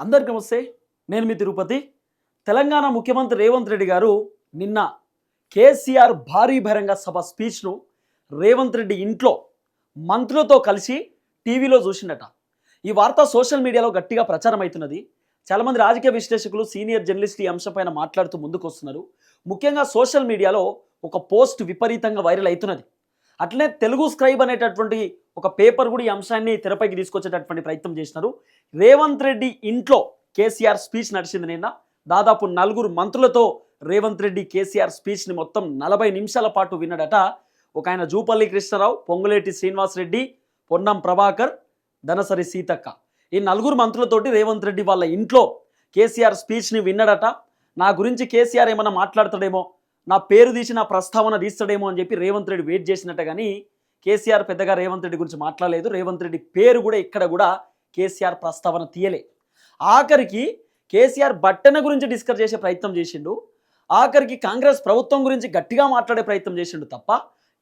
అందరికీ నమస్తే నేను మీ తిరుపతి. తెలంగాణ ముఖ్యమంత్రి రేవంత్ రెడ్డి గారు నిన్న కేసీఆర్ భారీ బహిరంగ సభ స్పీచ్ను రేవంత్ రెడ్డి ఇంట్లో మంత్రులతో కలిసి టీవీలో చూసిండట. ఈ వార్త సోషల్ మీడియాలో గట్టిగా ప్రచారం అవుతున్నది చాలామంది రాజకీయ విశ్లేషకులు సీనియర్ జర్నలిస్ట్ ఈ అంశంపైన మాట్లాడుతూ ముందుకు వస్తున్నారు ముఖ్యంగా సోషల్ మీడియాలో ఒక పోస్ట్ విపరీతంగా వైరల్ అవుతున్నది. అట్లనే తెలుగు స్క్రైబ్ అనేటటువంటి ఒక పేపర్ కూడా ఈ అంశాన్ని తెరపైకి తీసుకొచ్చేటటువంటి ప్రయత్నం చేసినారు. రేవంత్ రెడ్డి ఇంట్లో కేసీఆర్ స్పీచ్ నడిచింది నిన్న. దాదాపు నలుగురు మంత్రులతో రేవంత్ రెడ్డి కేసీఆర్ స్పీచ్ని మొత్తం నలభై నిమిషాల పాటు విన్నాడట ఒక ఆయన జూపల్లి కృష్ణారావు పొంగులేటి శ్రీనివాస్ రెడ్డి పొన్నం ప్రభాకర్ ధనసరి సీతక్క. ఈ నలుగురు మంత్రులతోటి రేవంత్ రెడ్డి వాళ్ళ ఇంట్లో కేసీఆర్ స్పీచ్ని విన్నాడట. నా గురించి కేసీఆర్ ఏమైనా మాట్లాడతాడేమో నా పేరు తీసి నా ప్రస్తావన తీస్తాడేమో అని చెప్పి రేవంత్ రెడ్డి వెయిట్ చేసినట్ట కానీ కేసీఆర్ పెద్దగా రేవంత్ రెడ్డి గురించి మాట్లాడలేదు. రేవంత్ రెడ్డి పేరు కూడా ఇక్కడ కూడా కేసీఆర్ ప్రస్తావన తీయలే. ఆఖరికి కేసీఆర్ బట్టన గురించి డిస్కస్ చేసే ప్రయత్నం చేసిండు. ఆఖరికి కాంగ్రెస్ ప్రభుత్వం గురించి గట్టిగా మాట్లాడే ప్రయత్నం చేసిండు తప్ప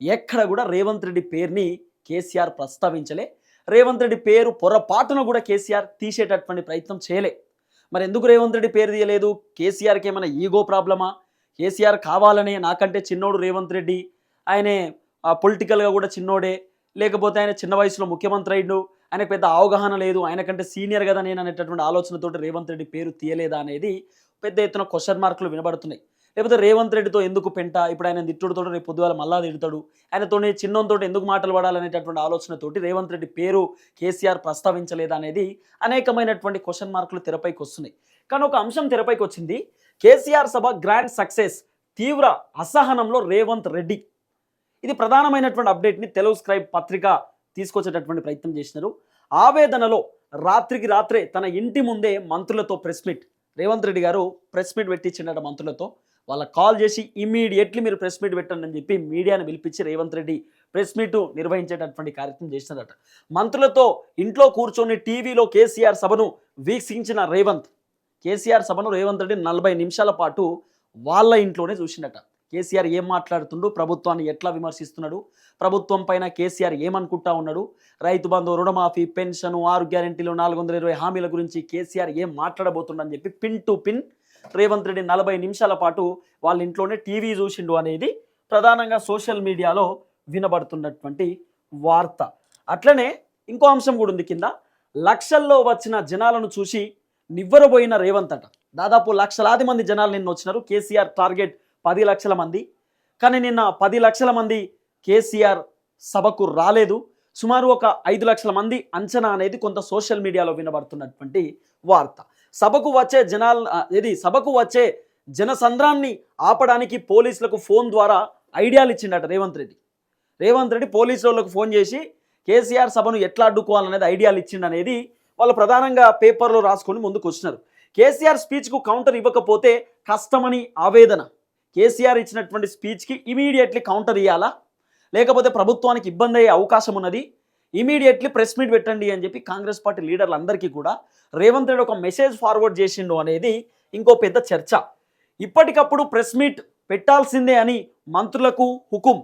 ఎక్కడ కూడా రేవంత్ రెడ్డి పేరుని కేసీఆర్ ప్రస్తావించలే. రేవంత్ రెడ్డి పేరు పొరపాటున కూడా కేసీఆర్ తీసేటటువంటి ప్రయత్నం చేయలే. మరి ఎందుకు రేవంత్ రెడ్డి పేరు తీయలేదు? కేసీఆర్కి ఏమైనా ఈగో ప్రాబ్లమా? కేసీఆర్ కావాలనే నాకంటే చిన్నోడు రేవంత్ రెడ్డి ఆయనే పొలిటికల్గా కూడా చిన్నోడే లేకపోతే ఆయన చిన్న వయసులో ముఖ్యమంత్రి అయ్యిండు ఆయనకు పెద్ద అవగాహన లేదు ఆయనకంటే సీనియర్ కదా నేను అనేటటువంటి ఆలోచనతోటి రేవంత్ రెడ్డి పేరు తీయలేదా అనేది పెద్ద ఎత్తున క్వశ్చన్ మార్కులు వినబడుతున్నాయి. లేకపోతే రేవంత్ రెడ్డితో ఎందుకు పెంట? ఇప్పుడు ఆయన తిట్టుడుతో రేపు పొద్దుగాల మళ్ళా తిడతాడు. ఆయనతోనే చిన్నంతో ఎందుకు మాటలు పడాలనేటటువంటి ఆలోచనతోటి రేవంత్ రెడ్డి పేరు కేసీఆర్ ప్రస్తావించలేదనేది అనేకమైనటువంటి క్వశ్చన్ మార్కులు తెరపైకి వస్తున్నాయి. కానీ ఒక అంశం తెరపైకి వచ్చింది. కేసీఆర్ సభ గ్రాండ్ సక్సెస్ తీవ్ర అసహనంలో రేవంత్ రెడ్డి. ఇది ప్రధానమైనటువంటి అప్డేట్ని తెలుగు స్క్రైబ్ పత్రిక తీసుకొచ్చేటటువంటి ప్రయత్నం చేసినారు. ఆవేదనలో రాత్రికి రాత్రే తన ఇంటి ముందే మంత్రులతో ప్రెస్ మీట్. రేవంత్ రెడ్డి గారు ప్రెస్ మీట్ పెట్టించిండట మంత్రులతో. వాళ్ళ కాల్ చేసి ఇమ్మీడియట్లీ మీరు ప్రెస్ మీట్ పెట్టండి అని చెప్పి మీడియాను పిలిపించి రేవంత్ రెడ్డి ప్రెస్ మీట్ నిర్వహించేటటువంటి కార్యక్రమం చేసినారట. మంత్రులతో ఇంట్లో కూర్చొని టీవీలో కేసీఆర్ సభను వీక్షించిన రేవంత్ కేసీఆర్ సభను రేవంత్ రెడ్డి నలభై నిమిషాల పాటు వాళ్ళ ఇంట్లోనే చూసిండట. కేసీఆర్ ఏం మాట్లాడుతుండు? ప్రభుత్వాన్ని ఎట్లా విమర్శిస్తున్నాడు? ప్రభుత్వం పైన కేసీఆర్ ఏమనుకుంటా ఉన్నాడు? రైతు బంధు రుణమాఫీ పెన్షన్ ఆరు గ్యారెంటీలు నాలుగు వందల ఇరవై హామీల గురించి కేసీఆర్ ఏం మాట్లాడబోతుండని చెప్పి pin to pin Revanth Reddy నలభై నిమిషాల పాటు వాళ్ళ ఇంట్లోనే టీవీ చూసిండు అనేది ప్రధానంగా సోషల్ మీడియాలో వినబడుతున్నటువంటి వార్త. అట్లనే ఇంకో అంశం కూడా ఉంది కింద. లక్షల్లో వచ్చిన జనాలను చూసి నివ్వరబోయిన రేవంత్ అట దాదాపు లక్షలాది మంది జనాలు నిన్న వచ్చినారు. కేసీఆర్ టార్గెట్ పది లక్షల మంది. కానీ నిన్న పది లక్షల మంది కేసీఆర్ సభకు రాలేదు. సుమారు ఒక ఐదు లక్షల మంది అంచనా అనేది కొంత సోషల్ మీడియాలో వినబడుతున్నటువంటి వార్త. సభకు వచ్చే జనాల ఇది సభకు వచ్చే జనసంద్రాన్ని ఆపడానికి పోలీసులకు ఫోన్ ద్వారా ఐడియాలు ఇచ్చిండట రేవంత్ రెడ్డి. రేవంత్ రెడ్డి పోలీసు వాళ్ళకు ఫోన్ చేసి కేసీఆర్ సభను ఎట్లా అడ్డుకోవాలనేది ఐడియాలు ఇచ్చిండనేది వాళ్ళు ప్రధానంగా పేపర్లో రాసుకొని ముందుకు వచ్చినారు. కేసీఆర్ స్పీచ్కు కౌంటర్ ఇవ్వకపోతే కష్టమని ఆవేదన. కేసీఆర్ ఇచ్చినటువంటి స్పీచ్కి ఇమీడియట్లీ కౌంటర్ ఇవ్వాలా లేకపోతే ప్రభుత్వానికి ఇబ్బంది అయ్యే అవకాశం ఉన్నది? ఇమీడియట్లీ ప్రెస్ మీట్ పెట్టండి అని చెప్పి కాంగ్రెస్ పార్టీ లీడర్లందరికీ కూడా రేవంత్ రెడ్డి ఒక మెసేజ్ ఫార్వర్డ్ చేసిండు అనేది ఇంకో పెద్ద చర్చ. ఇప్పటికప్పుడు ప్రెస్ మీట్ పెట్టాల్సిందే అని మంత్రులకు హుకుం.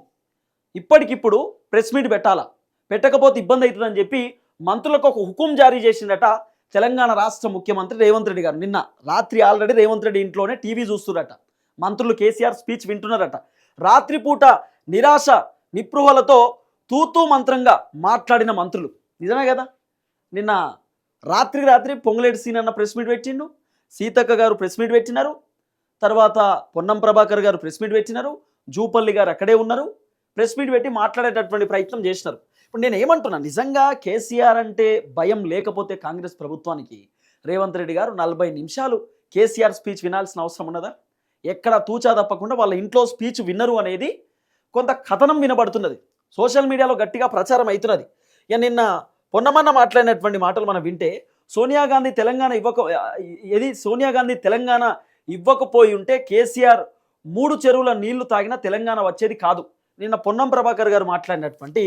ఇప్పటికిప్పుడు ప్రెస్ మీట్ పెట్టాలా? పెట్టకపోతే ఇబ్బంది అవుతుందని చెప్పి మంత్రులకు ఒక హుకుం జారీ చేసిండట తెలంగాణ రాష్ట్ర ముఖ్యమంత్రి రేవంత్ రెడ్డి గారు. నిన్న రాత్రి ఆల్రెడీ రేవంత్ రెడ్డి ఇంట్లోనే టీవీ చూస్తున్నారట మంత్రులు కేసీఆర్ స్పీచ్ వింటున్నారట. రాత్రిపూట నిరాశ నిపృహలతో తూతూ మంత్రంగా మాట్లాడిన మంత్రులు. నిజమే కదా? నిన్న రాత్రి రాత్రి పొంగులేటి సీన్ అన్న ప్రెస్ మీట్ పెట్టిండు. సీతక్క గారు ప్రెస్ మీట్ పెట్టినారు. తర్వాత పొన్నం ప్రభాకర్ గారు ప్రెస్ మీట్ పెట్టినారు. జూపల్లి గారు అక్కడే ఉన్నారు. ప్రెస్ మీట్ పెట్టి మాట్లాడేటటువంటి ప్రయత్నం చేసినారు. ఇప్పుడు నేను ఏమంటున్నా నిజంగా కేసీఆర్ అంటే భయం లేకపోతే కాంగ్రెస్ ప్రభుత్వానికి? రేవంత్ రెడ్డి గారు నలభై నిమిషాలు కేసీఆర్ స్పీచ్ వినాల్సిన అవసరం ఉన్నదా? ఎక్కడ తూచా తప్పకుండా వాళ్ళ ఇంట్లో స్పీచ్ విన్నరు అనేది కొంత కథనం వినబడుతున్నది. సోషల్ మీడియాలో గట్టిగా ప్రచారం అవుతున్నది. ఇక నిన్న పొన్నమన్న మాట్లాడినటువంటి మాటలు మనం వింటే సోనియా గాంధీ తెలంగాణ ఇవ్వక ఏది? సోనియా గాంధీ తెలంగాణ ఇవ్వకపోయి ఉంటే కేసీఆర్ మూడు చెరువుల నీళ్ళు తాగినా తెలంగాణ వచ్చేది కాదు. నిన్న పొన్నం ప్రభాకర్ గారు మాట్లాడినటువంటి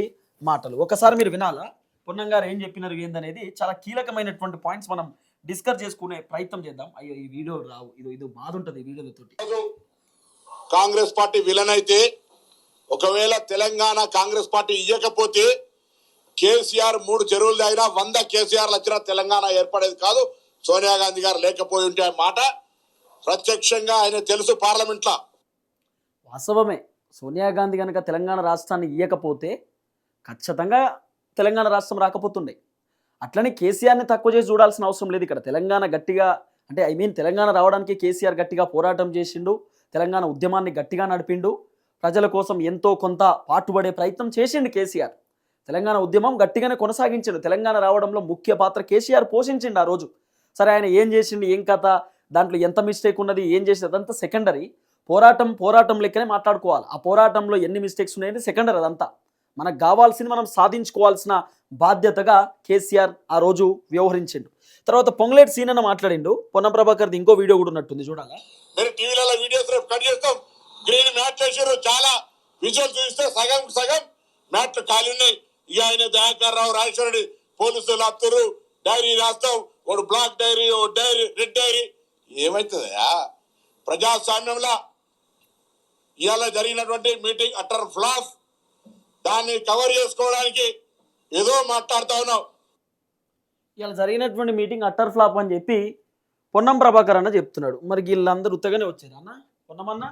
మాటలు. ఒకసారి మీరు వినాలా? పొన్నం గారు ఏం చెప్పినారు ఏందనేది చాలా కీలకమైనటువంటి పాయింట్స్ మనం డిస్కస్ చేసుకునే ప్రయత్నం చేద్దాం. అయ్యో ఈ వీడియో రావు. ఇది ఇది బాధ ఉంటుంది ఈ కాంగ్రెస్ పార్టీ విలన్ అయితే ఒకవేళ తెలంగాణ కాంగ్రెస్ పార్టీ ఇవ్వకపోతే కేసీఆర్ మూడు చెరువులు దాగినా వంద కేసీఆర్లు వచ్చినా తెలంగాణ ఏర్పడేది కాదు. సోనియా గాంధీ గారు లేకపోయి ఉంటే ఆ మాట. ప్రత్యక్షంగా ఆయన తెలుసు పార్లమెంట్లో. వాస్తవమే. సోనియా గాంధీ కనుక తెలంగాణ రాష్ట్రాన్ని ఇయ్యకపోతే ఖచ్చితంగా తెలంగాణ రాష్ట్రం రాకపోతుండే. అట్లనే కేసీఆర్ని తక్కువ చేసి చూడాల్సిన అవసరం లేదు ఇక్కడ. తెలంగాణ గట్టిగా అంటే ఐ మీన్ తెలంగాణ రావడానికి కేసీఆర్ గట్టిగా పోరాటం చేసిండు తెలంగాణ ఉద్యమాన్ని గట్టిగా నడిపిండు ప్రజల కోసం ఎంతో కొంత పాటుపడే ప్రయత్నం చేసిండు కేసీఆర్. తెలంగాణ ఉద్యమం గట్టిగానే కొనసాగించిండు. తెలంగాణ రావడంలో ముఖ్య పాత్ర కేసీఆర్ పోషించిండు ఆ రోజు. సరే ఆయన ఏం చేసిండు ఏం కథ దాంట్లో ఎంత మిస్టేక్ ఉన్నది ఏం చేసింది అదంతా సెకండరీ పోరాటం పోరాటం లెక్కనే మాట్లాడుకోవాలి. ఆ పోరాటంలో ఎన్ని మిస్టేక్స్ ఉన్నాయని సెకండరీ అదంతా. మనకు కావాల్సింది మనం సాధించుకోవాల్సిన బాధ్యతగా కేసీఆర్ ఆ రోజు వ్యవహరించిండు. తర్వాత పొంగులేటి సీన్ అన్న మాట్లాడిండు. పొన్న ప్రభాకర్ది ఇంకో వీడియో కూడా ఉన్నట్టుంది చూడాలా? మీరు టీవీలలో వీడియోస్ రేపు కట్ చేస్తాం. గ్రీన్ మ్యాట్ వేసారు చాలా విజువల్ చూస్తే సగం సగం మ్యాట్లు ఖాళీ ఉన్నాయి. ఇక ఆయన దయాకర్ రావు రాజేశ్వరుడి పోలీసులు ఆపుతారు డైరీ రాస్తాం. ఒకడు బ్లాక్ డైరీ ఓ డైరీ రెడ్ డైరీ. ఏమవుతుందయా ప్రజాస్వామ్యంలో ఇవాళ జరిగినటువంటి మీటింగ్ అటర్ ఫ్లాఫ్. దాన్ని కవర్ చేసుకోవడానికి ఏదో మాట్లాడుతా ఉన్నావు. ఇలా జరిగినటువంటి మీటింగ్ అట్టర్ ఫ్లాప్ అని చెప్పి పొన్నం ప్రభాకర్ అన్న చెప్తున్నాడు. మరి వీళ్ళందరూ ఉత్తగానే వచ్చారా అన్న? పొన్నమన్న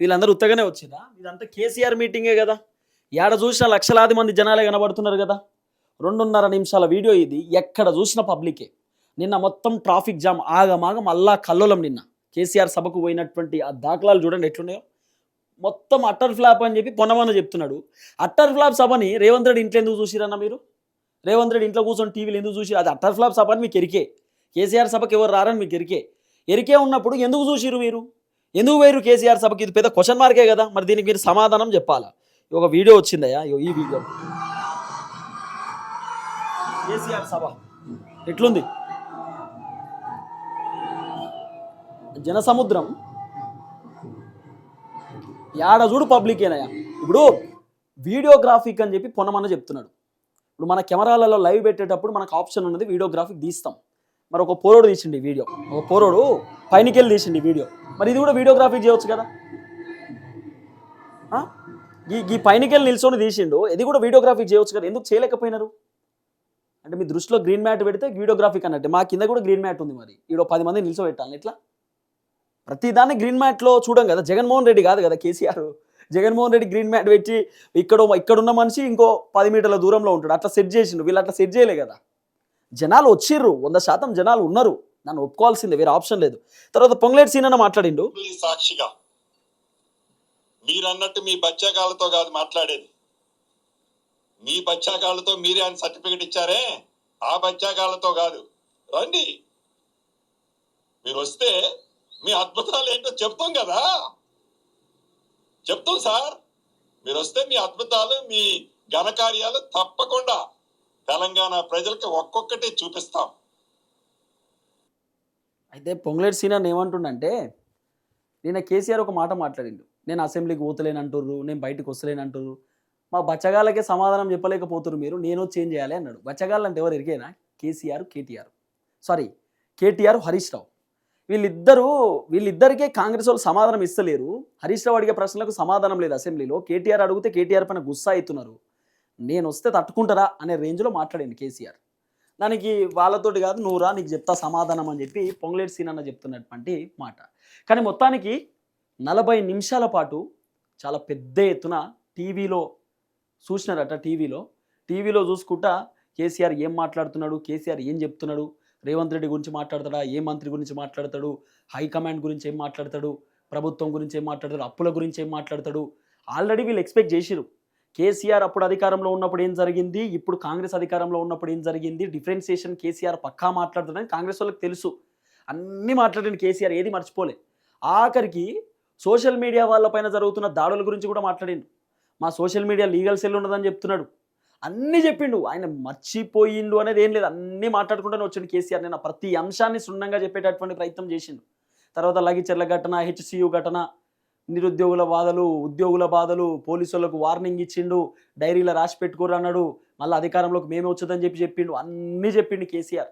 వీళ్ళందరూ ఉత్తగానే వచ్చారా? ఇదంతా కేసీఆర్ మీటింగే కదా? ఏడ చూసినా లక్షలాది మంది జనాలే కనబడుతున్నారు కదా? రెండున్నర నిమిషాల వీడియో ఇది ఎక్కడ చూసిన పబ్లికే నిన్న మొత్తం ట్రాఫిక్ జామ్ ఆగమాగం అల్లా కల్లోలం నిన్న. కేసీఆర్ సభకు పోయినటువంటి ఆ దాఖలాలు చూడండి ఎట్లున్నాయో. మొత్తం అట్టర్ ఫ్లాప్ అని చెప్పి పొన్నమన్న చెప్తున్నాడు. అట్టర్ ఫ్లాప్ సభని రేవంత్ రెడ్డి ఇంట్లో ఎందుకు చూసిరన్న మీరు? రేవంత్ రెడ్డి ఇంట్లో కూర్చొని టీవీలు ఎందుకు చూసి అది అట్టర్ ఫ్లాప్ సభ అని మీకు ఎరికే. కేసీఆర్ సభకి ఎవరు రారని మీకు ఎరికే. ఎరికే ఉన్నప్పుడు ఎందుకు చూసిరు మీరు? ఎందుకు వేరు కేసీఆర్ సభకి? ఇది పెద్ద క్వశ్చన్ మార్కే కదా. మరి దీనికి మీరు సమాధానం చెప్పాలా? ఒక వీడియో వచ్చిందయ్యా ఈ వీడియో. కేసీఆర్ సభ. ఎట్లుంది? జనసముద్రం యాడ చూడు పబ్లికేనయ్యా ఇప్పుడు వీడియోగ్రాఫిక్ అని చెప్పి పొన్నమన్న చెప్తున్నాడు. ఇప్పుడు మన కెమెరాలలో లైవ్ పెట్టేటప్పుడు మనకు ఆప్షన్ ఉన్నది వీడియోగ్రాఫిక్ తీస్తాం. మరి ఒక పోరోడు తీసిండి వీడియో. ఒక పోరోడు పైనకెళ్ళి తీసిండి వీడియో. మరి ఇది కూడా వీడియోగ్రాఫిక్ చేయవచ్చు కదా? ఈ ఈ పైనకెళ్ళి నిల్చొని తీసిండు ఇది కూడా వీడియోగ్రాఫిక్ చేయవచ్చు కదా? ఎందుకు చేయలేకపోయినారు? అంటే మీ దృష్టిలో గ్రీన్ మ్యాట్ పెడితే వీడియోగ్రాఫిక్ అన్నట్టు. మా కింద కూడా గ్రీన్ మ్యాట్ ఉంది మరి. ఈడో పది మంది నిల్చోబెట్టాలి ఎట్లా? ప్రతిదాన్ని గ్రీన్ మ్యాట్లో చూడం కదా. జగన్మోహన్ రెడ్డి కాదు కదా కేసీఆర్. జగన్మోహన్ రెడ్డి గ్రీన్ మ్యాట్ పెట్టి ఇక్కడ ఇక్కడున్న మనిషి ఇంకో పది మీటర్ల దూరంలో ఉంటాడు. అట్లా సెట్ చేసిండు. వీళ్ళు అట్లా సెట్ చేయలే కదా. జనాలు వచ్చిర్రు. వంద శాతం జనాలు ఉన్నారు. నన్ను ఒప్పుకోవాల్సిందే. వేరే ఆప్షన్ లేదు. తర్వాత పొంగులేటి సీన్ అన్న మాట్లాడిండు సాక్షిగా. మీరన్నట్టు మీ బచ్చాకాలతో కాదు మాట్లాడేది. మీ బచ్చాకాలతో మీరే ఆయన సర్టిఫికెట్ ఇచ్చారే? ఆ బచ్చాకాలతో కాదు. రండి. మీరు వస్తే మీ అద్భుతాలు ఏంటో చెప్తాం కదా. చెప్తాం సార్. మీరు వస్తే మీ అద్భుతాలు మీ ఘనకార్యాలు తప్పకుండా తెలంగాణ ప్రజలకి ఒక్కొక్కటి చూపిస్తాం. అయితే పొంగులేటి సీనియర్ ఏమంటుండంటే నిన్న కేసీఆర్ ఒక మాట మాట్లాడిండు. నేను అసెంబ్లీకి పోతలేను అంటుర్రు నేను బయటకు వస్తలేను అంటుర్రు మా బచ్చగాళ్ళకే సమాధానం చెప్పలేకపోతున్నారు మీరు నేను చేంజ్ చేయాలి అన్నాడు. బచ్చగాళ్ళు అంటే ఎవరు? ఎరిగేనా కేసీఆర్ కేటీఆర్. సారీ కేటీఆర్ హరీష్ రావు. వీళ్ళిద్దరూ వీళ్ళిద్దరికే కాంగ్రెస్ వాళ్ళు సమాధానం ఇస్తలేరు. హరీష్ రావు అడిగే ప్రశ్నలకు సమాధానం లేదు అసెంబ్లీలో. కేటీఆర్ అడిగితే కేటీఆర్ పైన గుస్సా అవుతున్నారు. నేను వస్తే తట్టుకుంటారా అనే రేంజ్లో మాట్లాడాను కేసీఆర్. దానికి వాళ్ళతోటి కాదు నువ్వురా నీకు చెప్తా సమాధానం అని చెప్పి పొంగులేటి సీన్ అన్న చెప్తున్నటువంటి మాట. కానీ మొత్తానికి నలభై నిమిషాల పాటు చాలా పెద్ద ఎత్తున టీవీలో చూసినారట టీవీలో. టీవీలో చూసుకుంటా కేసీఆర్ ఏం మాట్లాడుతున్నాడు కేసీఆర్ ఏం చెప్తున్నాడు రేవంత్ రెడ్డి గురించి మాట్లాడతాడా? ఏ మంత్రి గురించి మాట్లాడతాడు? హైకమాండ్ గురించి ఏం మాట్లాడతాడు? ప్రభుత్వం గురించి ఏం మాట్లాడతాడు? అప్పుల గురించి ఏం మాట్లాడతాడు? ఆల్రెడీ వీళ్ళు ఎక్స్పెక్ట్ చేసిరు కేసీఆర్ అప్పుడు అధికారంలో ఉన్నప్పుడు ఏం జరిగింది? ఇప్పుడు కాంగ్రెస్ అధికారంలో ఉన్నప్పుడు ఏం జరిగింది? డిఫరెన్సియేషన్ కేసీఆర్ పక్కా మాట్లాడుతుందని కాంగ్రెస్ వాళ్ళకి తెలుసు. అన్నీ మాట్లాడిన కేసీఆర్ ఏది మర్చిపోలే. ఆఖరికి సోషల్ మీడియా వాళ్ళపైన జరుగుతున్న దాడుల గురించి కూడా మాట్లాడిండు. మా సోషల్ మీడియా లీగల్ సెల్ ఉన్నదని చెప్తున్నాడు. అన్నీ చెప్పిండు. ఆయన మర్చిపోయిండు అనేది ఏం లేదు. అన్నీ మాట్లాడుకుంటూనే వచ్చిండు కేసీఆర్. నేను ప్రతి అంశాన్ని సున్నంగా చెప్పేటటువంటి ప్రయత్నం చేసిండు. తర్వాత లగిచెర్ల ఘటన హెచ్సియు ఘటన నిరుద్యోగుల బాధలు ఉద్యోగుల బాధలు పోలీసులకు వార్నింగ్ ఇచ్చిండు. డైరీలో రాసి పెట్టుకోరు అన్నాడు. మళ్ళీ అధికారంలోకి మేమే వచ్చేదని చెప్పి చెప్పిండు. అన్నీ చెప్పిండు కేసీఆర్.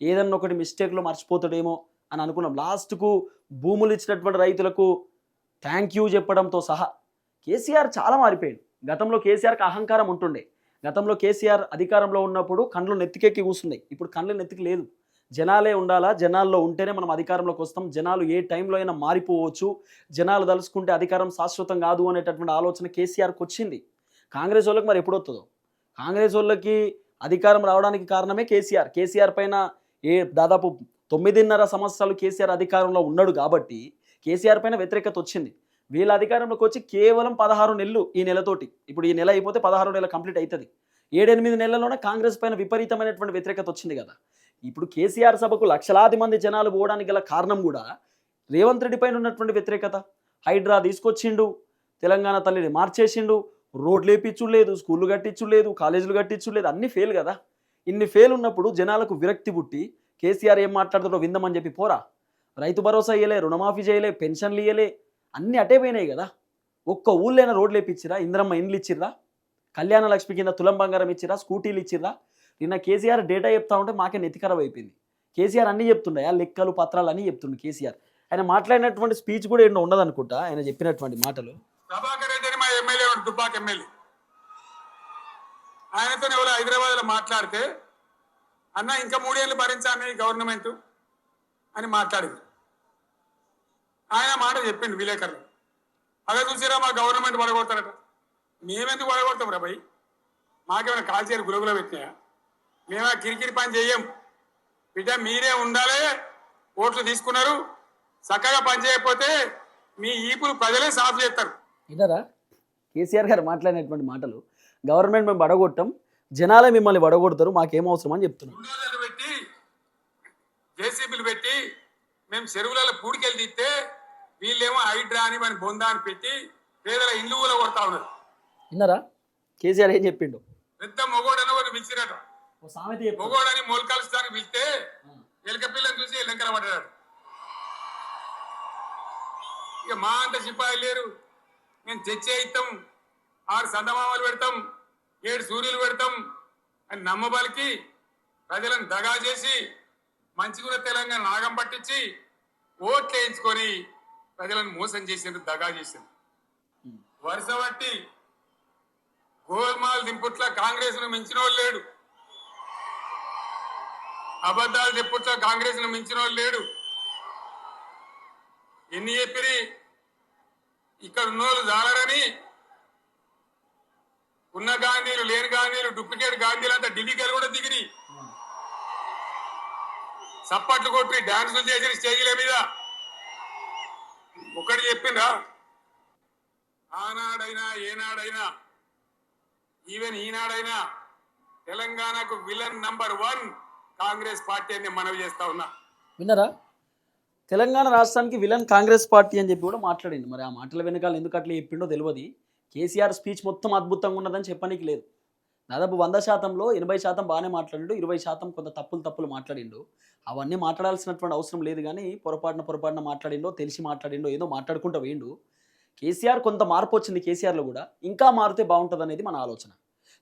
ఏదన్నా ఒకటి మిస్టేక్లో మర్చిపోతాడేమో అని అనుకున్నాం. లాస్ట్కు భూములు ఇచ్చినటువంటి రైతులకు థ్యాంక్ యూ చెప్పడంతో సహా కేసీఆర్ చాలా మారిపోయాడు. గతంలో కేసీఆర్కి అహంకారం ఉంటుండే. గతంలో కేసీఆర్ అధికారంలో ఉన్నప్పుడు కండ్లు నెత్తికెక్కి కూర్చున్నాయి ఇప్పుడు కండ్లు నెత్తికి లేదు. జనాలే ఉండాలా? జనాల్లో ఉంటేనే మనం అధికారంలోకి వస్తాం. జనాలు ఏ టైంలో అయినా మారిపోవచ్చు. జనాలు తలుసుకుంటే అధికారం శాశ్వతం కాదు అనేటటువంటి ఆలోచన కేసీఆర్కి వచ్చింది. కాంగ్రెస్ వాళ్ళకి మరి ఎప్పుడు వస్తుందో? కాంగ్రెస్ వాళ్ళకి అధికారం రావడానికి కారణమే కేసీఆర్. కేసీఆర్ పైన ఏ దాదాపు తొమ్మిదిన్నర సంవత్సరాలు కేసీఆర్ అధికారంలో ఉన్నాడు కాబట్టి కేసీఆర్ పైన వ్యతిరేకత వచ్చింది. వీళ్ళ అధికారంలోకి వచ్చి కేవలం పదహారు నెలలు ఈ నెలతోటి. ఇప్పుడు ఈ నెల అయిపోతే పదహారు నెలలు కంప్లీట్ అవుతుంది ఏడెనిమిది నెలల్లోనే కాంగ్రెస్ పైన విపరీతమైనటువంటి వ్యతిరేకత వచ్చింది కదా. ఇప్పుడు కేసీఆర్ సభకు లక్షలాది మంది జనాలు పోవడానికి గల కారణం కూడా రేవంత్ రెడ్డి పైన ఉన్నటువంటి వ్యతిరేకత. హైడ్రా తీసుకొచ్చిండు తెలంగాణ తల్లిని మార్చేసిండు రోడ్లు వేపించు లేదు స్కూళ్ళు కట్టించులేదు కాలేజీలు కట్టించులేదు అన్ని అన్నీ ఫెయిల్ కదా. ఇన్ని ఫెయిల్ ఉన్నప్పుడు జనాలకు విరక్తి పుట్టి కేసీఆర్ ఏం మాట్లాడుతాడో విందమని చెప్పి పోరా. రైతు భరోసా ఇయ్యలే రుణమాఫీ చేయలే పెన్షన్లు ఇయ్యలే అన్నీ అటే పోయినాయి కదా. ఒక్క ఊళ్ళైనా రోడ్లు వేపించిరా ఇంద్రమ్మ ఇండ్లు ఇచ్చిర్రా? కళ్యాణ లక్ష్మి కింద తులం బంగారం ఇచ్చిరా స్కూటీలు ఇచ్చిర్రా? నిన్న కేసీఆర్ డేటా చెప్తా ఉంటే మాకే నెతికరం అయిపోయింది. కేసీఆర్ అన్నీ చెప్తుండే ఆ లెక్కలు పత్రాలు అన్నీ చెప్తుండే కేసీఆర్. ఆయన మాట్లాడినటువంటి స్పీచ్ కూడా ఏంటో ఉండదనుకుంటా ఆయన చెప్పినటువంటి మాటలు. ప్రభాకర్ రెడ్డి మా ఎమ్మెల్యే దుబ్బాక ఎమ్మెల్యే. ఆయనతో ఎవరు హైదరాబాద్లో మాట్లాడితే అన్న ఇంకా మూడేళ్ళు భరించామే గవర్నమెంట్ అని మాట్లాడింది. ఆయన మాట చెప్పింది విలేకరులు. అదే చూసిరా మా గవర్నమెంట్ పడగొడతారట మేమెందుకు పడగొడతాం రా భయ్? మాకేమైనా కాల్చేరు గురుగులో పెట్టినాయా? మేమా కిరికిరి పని చెయ్యం బిడ్డ మీరే ఉండాలి ఓట్లు తీసుకున్నారు. చక్కగా పని చేయకపోతే మీ ఈపులు ప్రజలే సాఫ్ చేస్తారు. విన్నారా? కేసీఆర్ గారు మాట్లాడినటువంటి మాటలు గవర్నమెంట్ మేము బడగొట్టాం జనాలే మిమ్మల్ని బడగొడతారు మాకేం అవసరం అని చెప్తున్నాం బుల్డోజర్లు పెట్టి జేసీబీలు పెట్టి మేము చెరువులలో పూడికెళ్ళి తీస్తే వీళ్ళేమో హైడ్రా అని మన బొందా అని పెట్టి పేదల ఇల్లు కూడా కొడతా ఉన్నారు. విన్నారా? కేసీఆర్ ఏం చెప్పిండు? పెద్ద మొగోడని ఒకరు పిలిచిరట. మొగోడని మొలకలుస్తానికి పిలిస్తే ఎలక పిల్లని చూసి ఎలంకర పడ్డాడు ఇక మా అంత సిపాయి లేరు. మేము తెచ్చే ఇస్తాం ఆరు సందమామలు పెడతాం ఏడు సూర్యులు పెడతాం అని నమ్మబలికి ప్రజలను దగా చేసి మంచిగున్న తెలంగాణ నాగం పట్టించి ఓట్లు వేయించుకొని ప్రజలను మోసం చేసిండ్రు దగా చేసింది వరుస బట్టి గోల్మాల్ దింపుట్ల కాంగ్రెస్ను మించిన వాళ్ళు లేడు. అబద్ధాలు చెప్పుట్ల కాంగ్రెస్ను మించిన వాళ్ళు లేడు. ఎన్ని చెప్పిరి? ఇక్కడ ఉన్నోళ్ళు జాలరని ఉన్న గాంధీలు లేని గాంధీలు డూప్లికేట్ గాంధీలు అంతా ఢిల్లీకి కూడా దిగిరి. సప్పట్లు కొట్టి డాన్సులు చేసిన స్టేజీల మీద. ఒకటి చెప్పిండ్రా ఆనాడైనా ఏనాడైనా ఈవెన్ ఈనాడైనా తెలంగాణకు villain number one Congress party అని మనవి చేస్తా ఉన్నా. విన్నారా? తెలంగాణ రాష్ట్రానికి విలన్ కాంగ్రెస్ పార్టీ అని చెప్పి కూడా మాట్లాడింది మరి ఆ మాటల వెనకాల ఎందుకు అట్లా చెప్పిండో తెలియదు కేసీఆర్ స్పీచ్ మొత్తం అద్భుతంగా ఉన్నదని చెప్పనీకి లేదు. దాదాపు వంద శాతంలో ఎనభై శాతం బాగానే మాట్లాడిండు ఇరవై శాతం కొంత తప్పులు తప్పులు మాట్లాడిండు. అవన్నీ మాట్లాడాల్సినటువంటి అవసరం లేదు కానీ పొరపాటున పొరపాటున మాట్లాడిండో తెలిసి మాట్లాడిండో ఏదో మాట్లాడుకుంటూ వేయండు కేసీఆర్ కొంత మార్పు వచ్చింది కేసీఆర్లో కూడా. ఇంకా మారితే బాగుంటుంది అనేది మన ఆలోచన.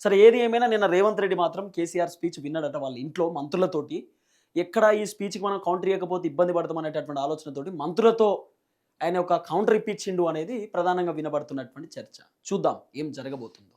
సరే ఏది ఏమైనా నిన్న రేవంత్ రెడ్డి మాత్రం కేసీఆర్ స్పీచ్ విన్నాడట వాళ్ళ ఇంట్లో మంత్రులతోటి. ఎక్కడ ఈ స్పీచ్కి మనం కౌంటర్ ఇవ్వకపోతే ఇబ్బంది పడతాం అనేటటువంటి ఆలోచనతోటి మంత్రులతో ఆయన ఒక కౌంటర్ ఇప్పించిండు అనేది ప్రధానంగా వినబడుతున్నటువంటి చర్చ. చూద్దాం ఏం జరగబోతుందో.